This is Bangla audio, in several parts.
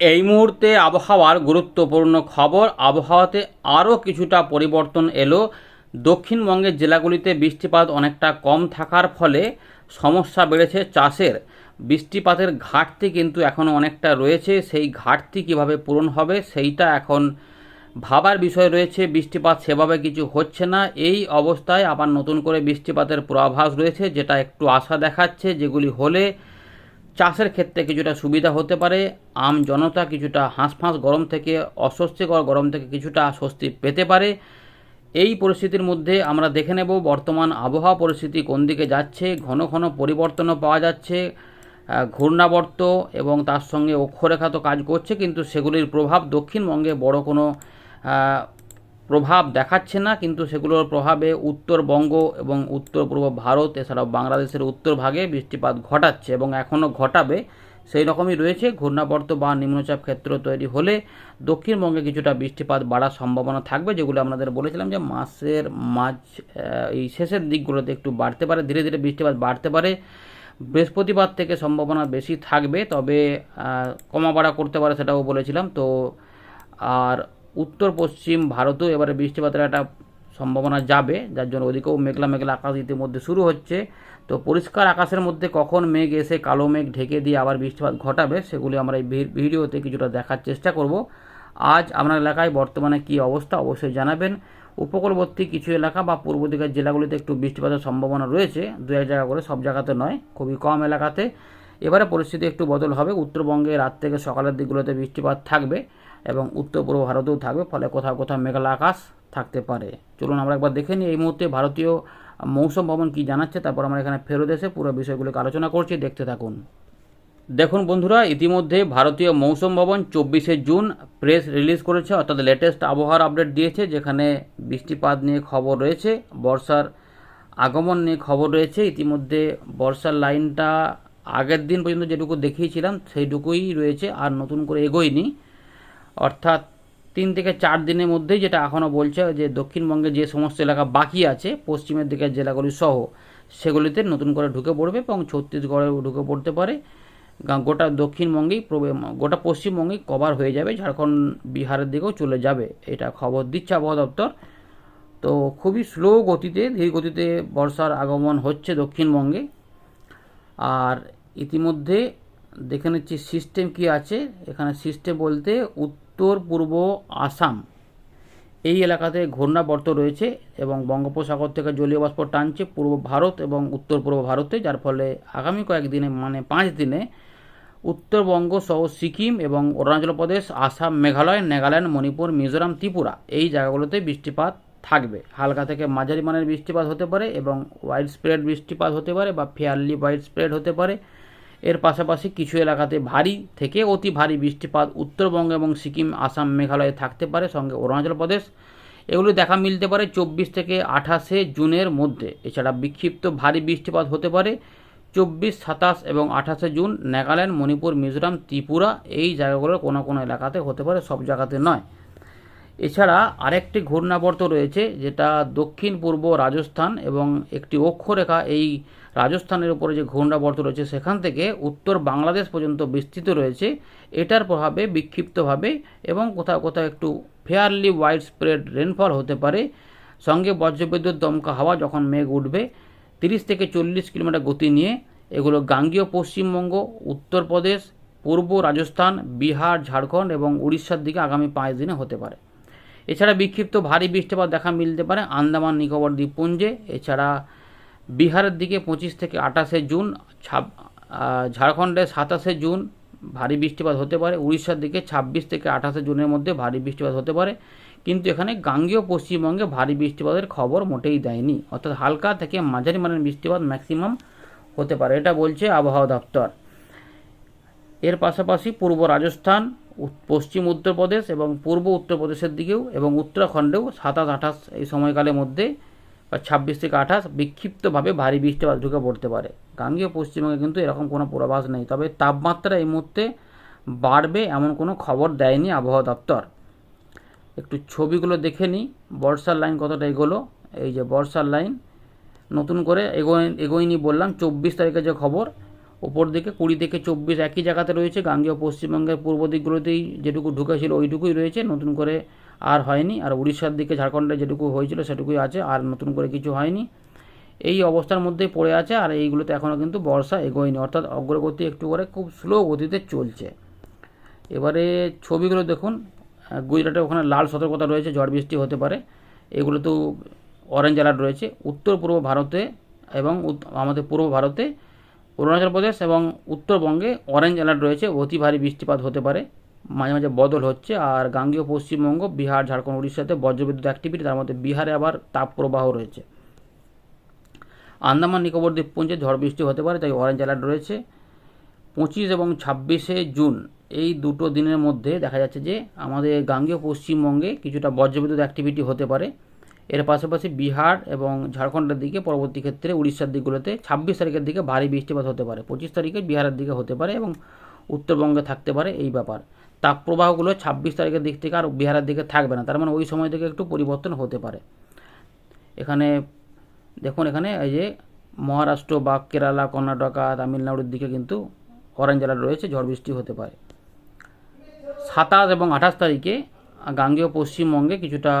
এই মুহূর্তে আবহাওয়ার গুরুত্বপূর্ণ খবর। আবহাওয়াতে আরও কিছুটা পরিবর্তন এলো। দক্ষিণবঙ্গের জেলাগুলিতে বৃষ্টিপাত অনেকটা কম থাকার ফলে সমস্যা বেড়েছে চাষের। বৃষ্টিপাতের ঘাটতি কিন্তু এখনও অনেকটা রয়েছে। সেই ঘাটতি কীভাবে পূরণ হবে সেইটা এখন ভাবার বিষয় রয়েছে। বৃষ্টিপাত সেভাবে কিছু হচ্ছে না। এই অবস্থায় আবার নতুন করে বৃষ্টিপাতের পূর্বাভাস রয়েছে, যেটা একটু আশা দেখাচ্ছে। যেগুলি হলে চাষের ক্ষেত্রে কিছুটা সুবিধা হতে পারে। আম জনতা কিছুটা হাঁসফাঁস গরম থেকে, অস্বস্তিকর গরম থেকে কিছুটা স্বস্তি পেতে পারে। এই পরিস্থিতির মধ্যে আমরা দেখে নেব বর্তমান আবহাওয়া পরিস্থিতি কোন দিকে যাচ্ছে, ঘন ঘন পরিবর্তনও পাওয়া যাচ্ছে ঘূর্ণাবর্ত এবং তার সঙ্গে অক্ষরেখা তো কাজ করছে, কিন্তু সেগুলির প্রভাব দক্ষিণবঙ্গে বড় কোনো প্রভাব দেখাচ্ছে না, কিন্তু সেগুলোর প্রভাবে উত্তরবঙ্গ এবং উত্তর পূর্ব ভারত, এছাড়াও বাংলাদেশের উত্তর ভাগে বৃষ্টিপাত ঘটাচ্ছে এবং এখনও ঘটাবে। সেই রকমই রয়েছে ঘূর্ণাবর্ত বা নিম্নচাপ ক্ষেত্র তৈরি হলে দক্ষিণবঙ্গে কিছুটা বৃষ্টিপাত বাড়ার সম্ভাবনা থাকবে, যেগুলো আপনাদের বলেছিলাম যে মাসের মাঝ এই শেষের দিকগুলোতে একটু বাড়তে পারে, ধীরে ধীরে বৃষ্টিপাত বাড়তে পারে। বৃহস্পতিবার থেকে সম্ভাবনা বেশি থাকবে, তবে কমা বাড়া করতে পারে সেটাও বলেছিলাম, তো, আর উত্তর, পশ্চিম, ভারতেও এবারে বৃষ্টিপাতের একটা সম্ভাবনা যাবে, যার জন্য ওদিকেও মেঘলা মেঘলা আকাশ ইতিমধ্যে শুরু হচ্ছে। তো পরিষ্কার আকাশের মধ্যে কখন মেঘ এসে কালো মেঘ ঢেকে দিয়ে আবার বৃষ্টিপাত ঘটাবে, সেগুলি আমরা এই ভিডিওতে কিছুটা দেখার চেষ্টা করব। আজ আপনার এলাকায় বর্তমানে কী অবস্থা অবশ্যই জানাবেন। উপকূলবর্তী কিছু এলাকা বা পূর্ব দিকের জেলাগুলিতে একটু বৃষ্টিপাতের সম্ভাবনা রয়েছে, দু এক জায়গা করে সব জায়গাতে নয়, খুবই কম এলাকাতে। এবারে পরিস্থিতি একটু বদল হবে, উত্তরবঙ্গে রাত থেকে সকালের দিকগুলোতে বৃষ্টিপাত থাকবে। এবং উত্তর পূর্ব ভারতেও থাকবে, ফলে কোথাও কোথাও মেঘলা আকাশ থাকতে পারে। চলুন আমরা একবার দেখে নিই এই মুহূর্তে ভারতীয় মৌসুম ভবন কী জানাচ্ছে, তারপর আমরা এখানে ফেরত এসে পুরো বিষয়গুলোকে আলোচনা করছি, দেখতে থাকুন। দেখুন বন্ধুরা, ইতিমধ্যে ভারতীয় মৌসুম ভবন চব্বিশে জুন প্রেস রিলিজ করেছে, অর্থাৎ লেটেস্ট আবহাওয়ার আপডেট দিয়েছে, যেখানে বৃষ্টিপাত নিয়ে খবর রয়েছে, বর্ষার আগমন নিয়ে খবর রয়েছে। ইতিমধ্যে বর্ষার লাইনটা আগের দিন পর্যন্ত যেটুকু দেখিয়েছিলাম, সেইটুকুই রয়েছে, আর নতুন করে এগোয়নি। অর্থাৎ তিন থেকে চার দিনের মধ্যেই যেটা এখনও বলছে যে দক্ষিণবঙ্গে যে সমস্ত এলাকা বাকি আছে, পশ্চিমের দিকের জেলাগুলি সহ, সেগুলিতে নতুন করে ঢুকে পড়বে এবং ছত্তিশগড়েও ঢুকে পড়তে পারে। গোটা দক্ষিণবঙ্গেই গোটা পশ্চিমবঙ্গেই কভার হয়ে যাবে, ঝাড়খণ্ড বিহারের দিকেও চলে যাবে, এটা খবর দিচ্ছে আবহাওয়া দপ্তর। তো খুবই স্লো গতিতে, ধীর গতিতে বর্ষার আগমন হচ্ছে দক্ষিণবঙ্গে। আর ইতিমধ্যে দেখে নিচ্ছি সিস্টেম কি আছে। এখানে সিস্টেম বলতে উত্তর, পূর্ব আসাম। এই এলাকাতে ঘূর্ণাবর্ত রয়েছে এবং বঙ্গোপসাগর থেকে জলীয় বাষ্প টানছে পূর্ব ভারত এবং উত্তর পূর্ব ভারতে, যার ফলে আগামী কয়েকদিনে মানে পাঁচ দিনে, উত্তরবঙ্গ সহ সিকিম এবং অরুণাচল প্রদেশ, আসাম, মেঘালয়, নাগাল্যান্ড, মণিপুর, মিজোরাম, ত্রিপুরা এই জায়গাগুলোতে বৃষ্টিপাত থাকবে। হালকা থেকে মাঝারি মানের বৃষ্টিপাত হতে পারে এবং ওয়াইড স্প্রেড বৃষ্টিপাত হতে পারে বা ফেয়ারলি ওয়াইড স্প্রেড হতে পারে। এর পাশাপাশি কিছু এলাকাতে ভারী থেকে অতি ভারী বৃষ্টিপাত উত্তরবঙ্গ এবং সিকিম, আসাম, মেঘালয়ে থাকতে পারে, সঙ্গে অরুণাচল প্রদেশ। এগুলি দেখা মিলতে পারে চব্বিশ থেকে আঠাশে জুনের মধ্যে। এছাড়া বিক্ষিপ্ত ভারী বৃষ্টিপাত হতে পারে চব্বিশ, সাতাশ এবং আঠাশে জুন। নাগাল্যান্ড, মণিপুর, মিজোরাম, ত্রিপুরা এই জায়গাগুলোর কোনো কোনো এলাকাতে হতে পারে, সব জায়গাতে নয়। এছাড়া আরেকটি ঘূর্ণাবর্ত রয়েছে, যেটা দক্ষিণ পূর্ব রাজস্থান এবং একটি অক্ষরেখা। এই রাজস্থানের উপরে যে ঘূর্ণাবর্ত রয়েছে, সেখান থেকে উত্তর বাংলাদেশ পর্যন্ত বিস্তৃত রয়েছে। এটার প্রভাবে বিক্ষিপ্তভাবে এবং কোথাও কোথাও একটু ফেয়ারলি ওয়াইড স্প্রেড রেনফল হতে পারে। সঙ্গে বজ্রবিদ্যুৎ দমকা হাওয়া যখন মেঘ উঠবে, তিরিশ থেকে চল্লিশ কিলোমিটার গতি নিয়ে, এগুলো গাঙ্গীয় পশ্চিমবঙ্গ, উত্তরপ্রদেশ, পূর্ব রাজস্থান, বিহার, ঝাড়খণ্ড এবং উড়িষ্যার দিকে আগামী পাঁচ দিনে হতে পারে। এছাড়া বিক্ষিপ্ত ভারী বৃষ্টিপাত দেখা মিলতে পারে আন্দামান, নিকোবর দ্বীপপুঞ্জে। এছাড়া বিহারের দিকে পঁচিশ থেকে আঠাশে জুন, ছাব ঝাড়খণ্ডে সাতাশে জুন ভারী বৃষ্টিপাত হতে পারে। উড়িষ্যার দিকে ছাব্বিশ থেকে আঠাশে জুনের মধ্যে ভারী বৃষ্টিপাত হতে পারে। কিন্তু এখানে গাঙ্গীয় পশ্চিমবঙ্গে ভারী বৃষ্টিপাতের খবর মোটেই দেয়নি। অর্থাৎ হালকা থেকে মাঝারি মানের বৃষ্টিপাত ম্যাক্সিমাম হতে পারে। এটা বলছে আবহাওয়া দপ্তর। এর পাশাপাশি পূর্ব রাজস্থান পশ্চিম উত্তরপ্রদেশ এবং পূর্ব উত্তরপ্রদেশের দিকেও এবং উত্তরাখণ্ডেও সাতাশ আঠাশ এই সময়কালের মধ্যে বা ছাব্বিশ থেকে আঠাশ বিক্ষিপ্তভাবে ভারী বৃষ্টিপাত ঢুকে পড়তে পারে। গাঙ্গীয় পশ্চিমবঙ্গে কিন্তু এরকম কোনো পূর্বাভাস নেই। তবে তাপমাত্রা এই মুহূর্তে বাড়বে এমন কোনো খবর দেয়নি আবহাওয়া দপ্তর। একটু ছবিগুলো দেখে নিই। বর্ষার লাইন কতটা এগোলো? এই যে বর্ষার লাইন, নতুন করে এগোয়, এগোয়নি বললাম। চব্বিশ তারিখে যে খবর উপর দিকে কুড়ি থেকে চব্বিশ একই জায়গাতে রয়েছে। গাঙ্গেয় পশ্চিমবঙ্গের পূর্ব দিকগুলোতেই যেটুকু ঢুকেছিল ওইটুকুই রয়েছে। নতুন করে আর হয়নি। আর উড়িষ্যার দিকে ঝাড়খণ্ডে যেটুকু হয়েছিল সেটুকুই আছে। আর নতুন করে কিছু হয়নি। এই অবস্থার মধ্যেই পড়ে আছে। আর এইগুলোতে এখনও কিন্তু বর্ষা এগোয়নি। অর্থাৎ অগ্রগতি একটু করে খুব স্লো গতিতে চলছে। এবারে ছবিগুলো দেখুন। গুজরাটে ওখানে লাল সতর্কতা রয়েছে। ঝড় বৃষ্টি হতে পারে। এগুলো তো অরেঞ্জ অ্যালার্ট রয়েছে। উত্তর পূর্ব ভারতে এবং আমাদের পূর্ব ভারতে অরুণাচল প্রদেশ এবং উত্তরবঙ্গে অরেঞ্জ অ্যালার্ট রয়েছে। অতি ভারী বৃষ্টিপাত হতে পারে। মাঝে মাঝে বদল হচ্ছে। আর গাঙ্গেয় পশ্চিমবঙ্গ, বিহার, ঝাড়খণ্ড, উড়িষ্যাতে বজ্রবিদ্যুৎ অ্যাক্টিভিটি তার মধ্যে বিহারে আবার তাপপ্রবাহ রয়েছে। আন্দামান, নিকোবর দ্বীপপুঞ্জে ঝড় বৃষ্টি হতে পারে, তাই অরেঞ্জ অ্যালার্ট রয়েছে। পঁচিশ এবং ছাব্বিশে জুন, এই দুটো দিনের মধ্যে দেখা যাচ্ছে যে আমাদের গাঙ্গেয় পশ্চিমবঙ্গে কিছুটা বজ্রবিদ্যুৎ অ্যাক্টিভিটি হতে পারে। এর পাশাপাশি বিহার এবং ঝাড়খণ্ডের দিকে পরবর্তী ক্ষেত্রে উড়িষ্যার দিকগুলোতে ছাব্বিশ তারিখের দিকে ভারী বৃষ্টিপাত হতে পারে, পঁচিশ তারিখে বিহারের দিকে হতে পারে এবং উত্তরবঙ্গে থাকতে পারে এই ব্যাপার। তাপপ্রবাহগুলো ছাব্বিশ তারিখের দিক থেকে আর বিহারের দিকে থাকবে না, তার মানে ওই সময় থেকে একটু পরিবর্তন হতে পারে। এখানে দেখুন, এখানে এই যে মহারাষ্ট্র বা কেরালা, কর্ণাটকা, তামিলনাড়ুর দিকে কিন্তু অরেঞ্জ অ্যালার্ট রয়েছে, ঝড় বৃষ্টি হতে পারে। সাতাশ এবং আঠাশ তারিখে গাঙ্গেয় পশ্চিমবঙ্গে কিছুটা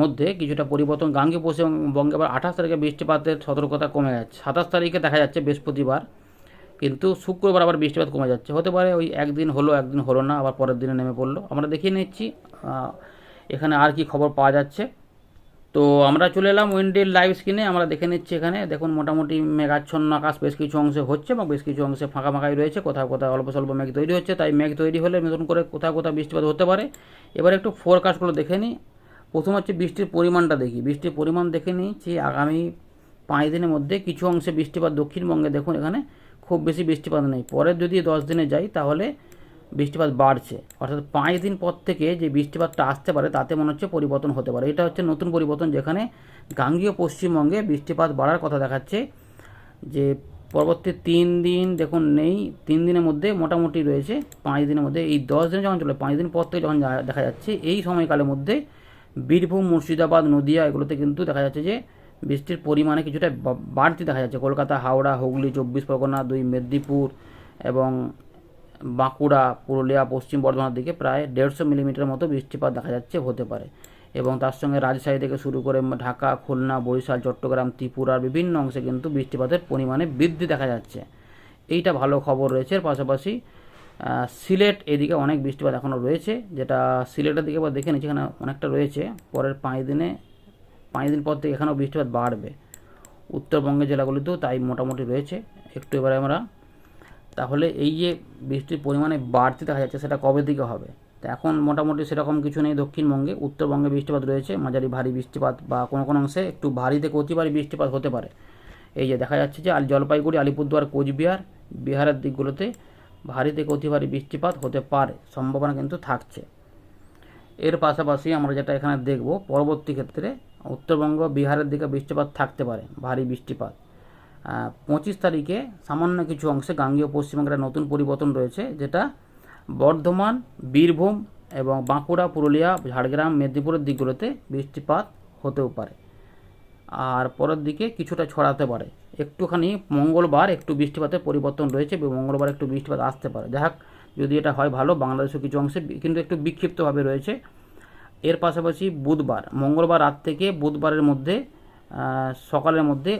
মধ্যে কিছুটা পরিবর্তন। গাঙ্গেয় পশ্চিমবঙ্গে আবার আঠাশ তারিখে বৃষ্টিপাতের সতর্কতা কমে যাচ্ছে। সাতাশ তারিখে দেখা যাচ্ছে বৃহস্পতিবার, কিন্তু শুক্রবার আবার বৃষ্টিপাত কমে যাচ্ছে। হতে পারে ওই একদিন হলো একদিন হলো না, আবার পরের দিনে নেমে পড়ল। আমরা দেখিয়ে নিচ্ছি এখানে আর কি খবর পাওয়া যাচ্ছে। তো আমরা চলে এলাম উইন্ডের লাইভ স্ক্রিনে। আমরা দেখে নিচ্ছি এখানে, দেখুন মোটামুটি মেঘাচ্ছন্ন আকাশ, বেশ কিছু অংশে হচ্ছে এবং বেশ কিছু অংশে ফাঁকা ফাঁকাই রয়েছে। কোথাও কোথাও অল্প স্বল্প মেঘ তৈরি হচ্ছে, তাই মেঘ তৈরি হলে নতুন করে কোথাও কোথাও বৃষ্টিপাত হতে পারে। এবার একটু ফোরকাস্টগুলো দেখে নিই। প্রথম হচ্ছে বৃষ্টির পরিমাণটা দেখি। বৃষ্টির পরিমাণ দেখে নিই যে আগামী পাঁচ দিনের মধ্যে কিছু অংশে বৃষ্টিপাত দক্ষিণবঙ্গে দেখুন, এখানে খুব বেশি বৃষ্টিপাত নেই। পরের যদি দশ দিনে যাই, তাহলে বৃষ্টিপাত বাড়ছে। অর্থাৎ পাঁচ দিন পর থেকে যে বৃষ্টিপাতটা আসতে পারে, তাতে মনে হচ্ছে পরিবর্তন হতে পারে। এটা হচ্ছে নতুন পরিবর্তন যেখানে গাঙ্গীয় পশ্চিমবঙ্গে বৃষ্টিপাত বাড়ার কথা দেখাচ্ছে যে পরবর্তী তিন দিন দেখুন নেই, তিন দিনের মধ্যে মোটামুটি রয়েছে। পাঁচ দিনের মধ্যে এই দশ দিনে যখন চলে, পাঁচ দিন পর থেকে যখন দেখা যাচ্ছে, এই সময়কালের মধ্যে বীরভূম, মুর্শিদাবাদ, নদিয়া এগুলোতে কিন্তু দেখা যাচ্ছে যে বৃষ্টির পরিমাণে কিছুটা বাড়তি দেখা যাচ্ছে। কলকাতা, হাওড়া, হুগলি, চব্বিশ পরগনা, দুই মেদিনীপুর এবং বাঁকুড়া, পুরুলিয়া, পশ্চিম বর্ধমানের দিকে প্রায় দেড়শো মিলিমিটার মতো বৃষ্টিপাত দেখা যাচ্ছে, হতে পারে। এবং তার সঙ্গে রাজশাহী থেকে শুরু করে ঢাকা, খুলনা, বরিশাল, চট্টগ্রাম ত্রিপুরার বিভিন্ন অংশে কিন্তু বৃষ্টিপাতের পরিমাণে বৃদ্ধি দেখা যাচ্ছে। এইটা ভালো খবর রয়েছে। পাশাপাশি সিলেট এদিকে অনেক বৃষ্টিপাত এখনও রয়েছে, যেটা সিলেটের দিকে এবার দেখে নিচ্ছি, এখানে অনেকটা রয়েছে। পরের পাঁচ দিনে, পাঁচ দিন পর থেকে এখানেও বৃষ্টিপাত বাড়বে। উত্তরবঙ্গের জেলাগুলিতেও তাই মোটামুটি রয়েছে, একটু এবারে আমরা। তাহলে এই যে বৃষ্টির পরিমাণে বাড়তি দেখা যাচ্ছে, সেটা কবে থেকে হবে? তো এখন মোটামুটি সেরকম কিছু নেই দক্ষিণবঙ্গে, উত্তরবঙ্গে বৃষ্টিপাত রয়েছে, মাঝারি ভারী বৃষ্টিপাত বা কোনো কোনো অংশে একটু ভারী থেকে অতি ভারী বৃষ্টিপাত হতে পারে। এই যে দেখা যাচ্ছে যে জলপাইগুড়ি, আলিপুরদুয়ার, কোচবিহার, বিহারের দিকগুলোতে ভারী থেকে অতি ভারী বৃষ্টিপাত হতে পারে, সম্ভাবনা কিন্তু থাকছে। এর পাশাপাশি আমরা যেটা এখানে দেখব, পরবর্তী ক্ষেত্রে উত্তরবঙ্গ, বিহারের দিকে বৃষ্টিপাত থাকতে পারে, ভারী বৃষ্টিপাত। পঁচিশ তারিখে সামান্য কিছু অংশে গাঙ্গীয় পশ্চিমবঙ্গের নতুন পরিবর্তন রয়েছে, যেটা বর্ধমান, বীরভূম এবং বাঁকুড়া, পুরুলিয়া, ঝাড়গ্রাম, মেদিনীপুরের দিকগুলোতে বৃষ্টিপাত হতেও পারে। আর পরের দিকে কিছুটা ছড়াতে পারে। একটুখানি মঙ্গলবার একটু বৃষ্টিপাতের পরিবর্তন রয়েছে মঙ্গলবার একটু বৃষ্টিপাত আসতে পারে। যাই যদি এটা হয় ভালো বাংলাদেশের কিছু অংশে কিন্তু একটু বিক্ষিপ্তভাবে রয়েছে। এর পাশাপাশি বুধবার, মঙ্গলবার রাত থেকে বুধবারের মধ্যে সকালের মধ্যে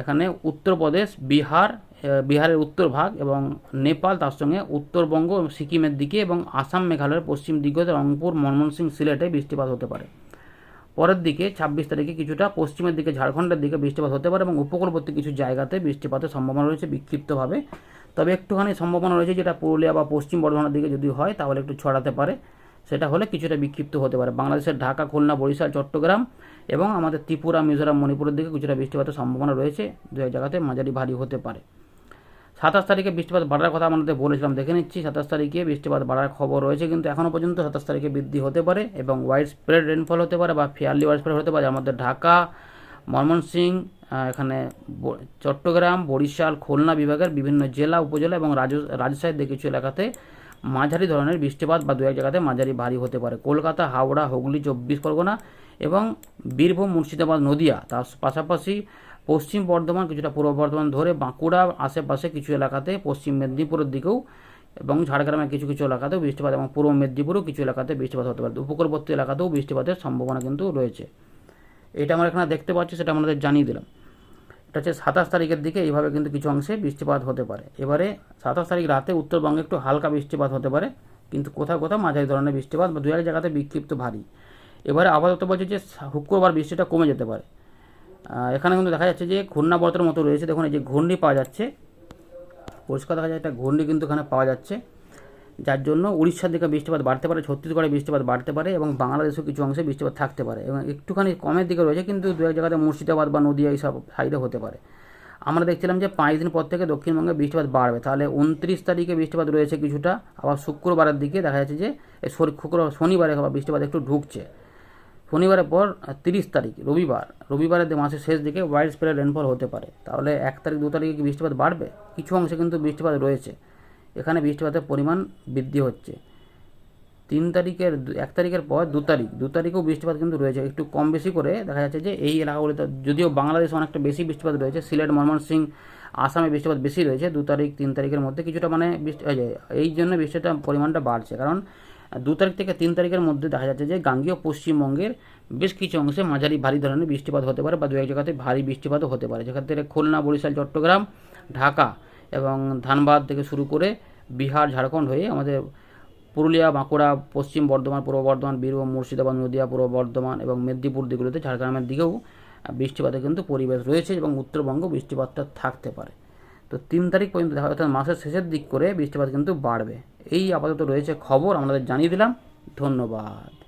এখানে উত্তরপ্রদেশ, বিহার বিহারের উত্তর ভাগ এবং নেপাল, তার সঙ্গে উত্তরবঙ্গ সিকিমের দিকে এবং আসাম, মেঘালয়ের পশ্চিম দিকে রংপুর, ময়মনসিংহ, সিলেটে বৃষ্টিপাত হতে পারে। পরের দিকে ছাব্বিশ তারিখে কিছুটা পশ্চিমের দিকে, ঝাড়খণ্ডের দিকে বৃষ্টিপাত হতে পারে এবং উপকূলবর্তী কিছু জায়গাতে বৃষ্টিপাতের সম্ভাবনা রয়েছে বিক্ষিপ্তভাবে। তবে একটুখানি সম্ভাবনা রয়েছে যেটা পুরুলিয়া বা পশ্চিম বর্ধমানের দিকে যদি হয়, তাহলে একটু ছড়াতে পারে। সেটা হলে কিছুটা বিক্ষিপ্ত হতে পারে। বাংলাদেশের ঢাকা, খুলনা, বরিশাল, চট্টগ্রাম এবং আমাদের ত্রিপুরা, মিজোরাম, মণিপুরের দিকে কিছুটা বৃষ্টিপাতের সম্ভাবনা রয়েছে। দু এক জায়গাতে মাঝারি ভারী হতে পারে। সাতাশ তারিখে বৃষ্টিপাত বাড়ার কথা আমাদের বলেছিলাম, দেখে নিচ্ছি। সাতাশ তারিখে বৃষ্টিপাত বাড়ার খবর রয়েছে, কিন্তু এখনও পর্যন্ত সাতাশ তারিখে বৃদ্ধি হতে পারে এবং ওয়াইড স্প্রেড রেনফল হতে পারে বা ফেয়ারলি ওয়াইড স্প্রেড হতে পারে। আমাদের ঢাকা, ময়মনসিং এখানে চট্টগ্রাম, বরিশাল, খুলনা বিভাগের বিভিন্ন জেলা, উপজেলা এবং রাজ- রাজশাহীর কিছু এলাকাতে মাঝারি ধরনের বৃষ্টিপাত বা দু এক জায়গাতে মাঝারি ভারী হতে পারে। কলকাতা, হাওড়া, হুগলি, চব্বিশ পরগনা এবং বীরভূম, মুর্শিদাবাদ, নদিয়া। তার পাশাপাশি পশ্চিম বর্ধমান, কিছুটা পূর্ব বর্ধমান ধরে বাঁকুড়া আশেপাশে কিছু এলাকাতে, পশ্চিম মেদিনীপুরের দিকেও এবং ঝাড়গ্রামের কিছু কিছু এলাকাতেও বৃষ্টিপাত এবং পূর্ব মেদিনীপুরেও কিছু এলাকাতে বৃষ্টিপাত হতে পারে। উপকূলবর্তী এলাকাতেও বৃষ্টিপাতের সম্ভাবনা কিন্তু রয়েছে। এটা আমরা এখানে দেখতে পাচ্ছি, সেটা আমাদের জানিয়ে দিলাম। এটা হচ্ছে সাতাশ তারিখের দিকে, এইভাবে কিন্তু কিছু অংশে বৃষ্টিপাত হতে পারে। এবারে সাতাশ তারিখ রাতে উত্তরবঙ্গে একটু হালকা বৃষ্টিপাত হতে পারে, কিন্তু কোথাও কোথাও মাঝারি ধরনের বৃষ্টিপাত বা দু জায়গাতে বিক্ষিপ্ত ভারী। এবারে আপাতত বলছে যে, শুক্রবার বৃষ্টিটা কমে যেতে পারে। এখানে কিন্তু দেখা যাচ্ছে যে ঘূর্ণাবর্তের মতো রয়েছে। দেখুন, এই যে ঘূর্ণি পাওয়া যাচ্ছে। পরিষ্কার দেখা যায়, একটা ঘূর্ণি কিন্তু এখানে পাওয়া যাচ্ছে। যার জন্য উড়িষ্যার দিকে বৃষ্টিপাত বাড়তে পারে, ছত্তিশগড়ে বৃষ্টিপাত বাড়তে পারে এবং বাংলাদেশেও কিছু অংশে বৃষ্টিপাত থাকতে পারে এবং একটুখানি কমের দিকে রয়েছে, কিন্তু দু এক জায়গাতে মুর্শিদাবাদ বা নদিয়া এইসব সাইডে হতে পারে। আমরা দেখছিলাম যে পাঁচ দিন পর থেকে দক্ষিণবঙ্গে বৃষ্টিপাত বাড়বে। তাহলে উনত্রিশ তারিখে বৃষ্টিপাত রয়েছে কিছুটা। আবার শুক্রবারের দিকে দেখা যাচ্ছে যে শুক্রবার শনিবারে বৃষ্টিপাত একটু ঢুকছে। শনিবারের পর তিরিশ তারিখ, রবিবার। রবিবারের মাসের শেষ দিকে ওয়াইড স্প্রেড রেনফল হতে পারে। তাহলে এক তারিখ, দু তারিখে কি বৃষ্টিপাত বাড়বে? কিছু অংশে কিন্তু বৃষ্টিপাত রয়েছে। এখানে বৃষ্টিপাতের পরিমাণ বৃদ্ধি হচ্ছে। তিন তারিখের এক তারিখের পর দু তারিখ, দু তারিখেও বৃষ্টিপাত কিন্তু রয়েছে। একটু কম বেশি করে দেখা যাচ্ছে যে এই এলাকাগুলিতে, যদিও বাংলাদেশে অনেকটা বেশি বৃষ্টিপাত রয়েছে, সিলেট, ময়মনসিংহ, আসামে বৃষ্টিপাত বেশি রয়েছে, দু তারিখ, তিন তারিখের মধ্যে কিছুটা মানে বৃষ্টি এই জন্য বৃষ্টিটা পরিমাণটা বাড়ছে। কারণ দু তারিখ থেকে তিন তারিখের মধ্যে দেখা যাচ্ছে যে গাঙ্গীয় পশ্চিমবঙ্গের বেশ কিছু অংশে মাঝারি ভারী ধরনের বৃষ্টিপাত হতে পারে বা দু এক জায়গাতে ভারী বৃষ্টিপাতও হতে পারে। যেক্ষেত্রে খুলনা, বরিশাল, চট্টগ্রাম, ঢাকা এবং ধানবাদ থেকে শুরু করে বিহার, ঝাড়খণ্ড হয়ে আমাদের পুরুলিয়া, বাঁকুড়া, পশ্চিম বর্ধমান, পূর্ব বর্ধমান, বীরভূম, মুর্শিদাবাদ, নদিয়া, পূর্ব বর্ধমান এবং মেদিনীপুর দিকগুলোতে ঝাড়গ্রামের দিকেও বৃষ্টিপাতের কিন্তু পরিবেশ রয়েছে এবং উত্তরবঙ্গ বৃষ্টিপাতটা থাকতে পারে। তো তিন তারিখ পর্যন্ত দেখা অর্থাৎ মাসের শেষের দিক করে বৃষ্টিপাত কিন্তু বাড়বে। এই আপাতত রয়েছে খবর, আমাদের জানিয়ে দিলাম। ধন্যবাদ।